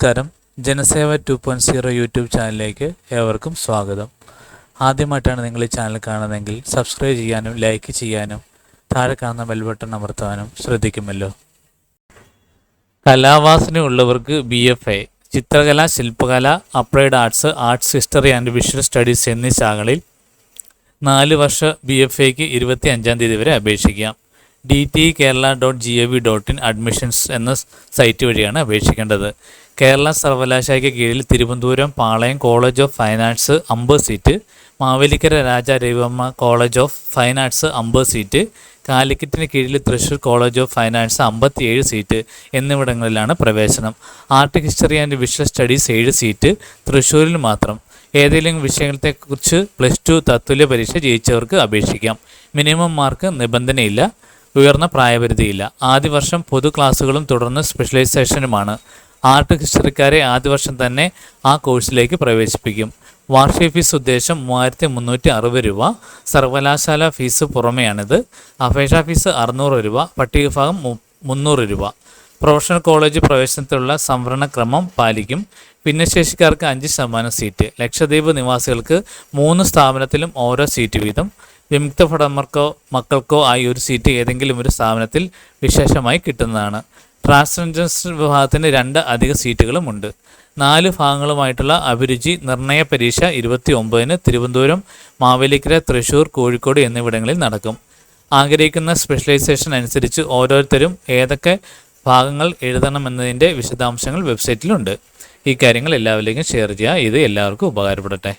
നമസ്കാരം. Janaseva two point zero YouTube ചാനലിലേക്ക് ഏവർക്കും സ്വാഗതം. ആദ്യമായിട്ടാണ് നിങ്ങൾ ഈ ചാനൽ കാണുന്നതെങ്കിൽ സബ്സ്ക്രൈബ് ചെയ്യാനും ലൈക്ക് ചെയ്യാനും താഴെ കാണുന്ന ബെൽ ബട്ടൺ അമർത്താനും ശ്രദ്ധിക്കുമല്ലോ. കലാവാസന ഉള്ളവർക്ക് ബി എഫ് എ ചിത്രകല ശില്പകല applied arts arts history and visual studies എന്നീ ശാഖകളിൽ നാല് വർഷ ബി എഫ് എക്ക് ഇരുപത്തി അഞ്ചാം തീയതി വരെ അപേക്ഷിക്കാം. D T Kerala dot G O V dot in admissions എന്ന സൈറ്റ് വഴിയാണ് അപേക്ഷിക്കേണ്ടത്. കേരള സർവകലാശാലയ്ക്ക് കീഴിൽ Thiruvananthapuram Palayam college of fine arts അമ്പത് seat Mavelikkara Raja Ravi Varma college of fine arts അമ്പത് സീറ്റ് കാലിക്കറ്റിന് കീഴിൽ Thrissur college of fine arts അമ്പത്തിയേഴ് സീറ്റ് എന്നിവിടങ്ങളിലാണ് പ്രവേശനം. Art history and visual studies ഏഴ് സീറ്റ് തൃശ്ശൂരിൽ മാത്രം. ഏതെങ്കിലും വിഷയത്തെക്കുറിച്ച് പ്ലസ് ടു തത്തുല്യ പരീക്ഷ ജയിച്ചവർക്ക് അപേക്ഷിക്കാം. മിനിമം മാർക്ക് നിബന്ധനയില്ല. ഉയർന്ന പ്രായപരിധിയില്ല. ആദ്യ വർഷം പൊതു ക്ലാസ്സുകളും തുടർന്ന് സ്പെഷ്യലൈസേഷനുമാണ്. ആർട്ട് ഹിസ്റ്ററിക്കാരെ ആദ്യ വർഷം തന്നെ ആ കോഴ്സിലേക്ക് പ്രവേശിപ്പിക്കും. വാർഷിക ഫീസ് ഉദ്ദേശം മൂവായിരത്തി മുന്നൂറ്റി അറുപത് രൂപ. സർവകലാശാല ഫീസ് പുറമെയാണിത്. അപേക്ഷാ ഫീസ് അറുന്നൂറ് രൂപ. പട്ടികഭാഗം മുന്നൂറ് രൂപ. പ്രൊഫഷണൽ കോളേജ് പ്രവേശനത്തിലുള്ള സംവരണ ക്രമം പാലിക്കും. ഭിന്നശേഷിക്കാർക്ക് അഞ്ച് ശതമാനം സീറ്റ്. ലക്ഷദ്വീപ് നിവാസികൾക്ക് മൂന്ന് സ്ഥാപനത്തിലും ഓരോ സീറ്റ് വീതം. വിമുക്ത ഭടന്മാർക്കോ മക്കൾക്കോ ആയി ഒരു സീറ്റ് ഏതെങ്കിലും ഒരു സ്ഥാപനത്തിൽ വിശേഷമായി കിട്ടുന്നതാണ്. ട്രാൻസ്ജെൻഡർ വിഭാഗത്തിന് രണ്ട് അധിക സീറ്റുകളുമുണ്ട് നാല് ഭാഗങ്ങളുമായിട്ടുള്ള അഭിരുചി നിർണയ പരീക്ഷ ഇരുപത്തി ഒമ്പതിന് തിരുവനന്തപുരം മാവേലിക്കര തൃശൂർ കോഴിക്കോട് എന്നിവിടങ്ങളിൽ നടക്കും. ആഗ്രഹിക്കുന്ന സ്പെഷ്യലൈസേഷൻ അനുസരിച്ച് ഓരോരുത്തരും ഏതൊക്കെ ഭാഗങ്ങൾ എഴുതണമെന്നതിന്റെ വിശദാംശങ്ങൾ വെബ്സൈറ്റിലുണ്ട്. ഈ കാര്യങ്ങൾ എല്ലാവരിലേക്കും ഷെയർ ചെയ്യുക. ഇത് എല്ലാവർക്കും ഉപകാരപ്പെടട്ടെ.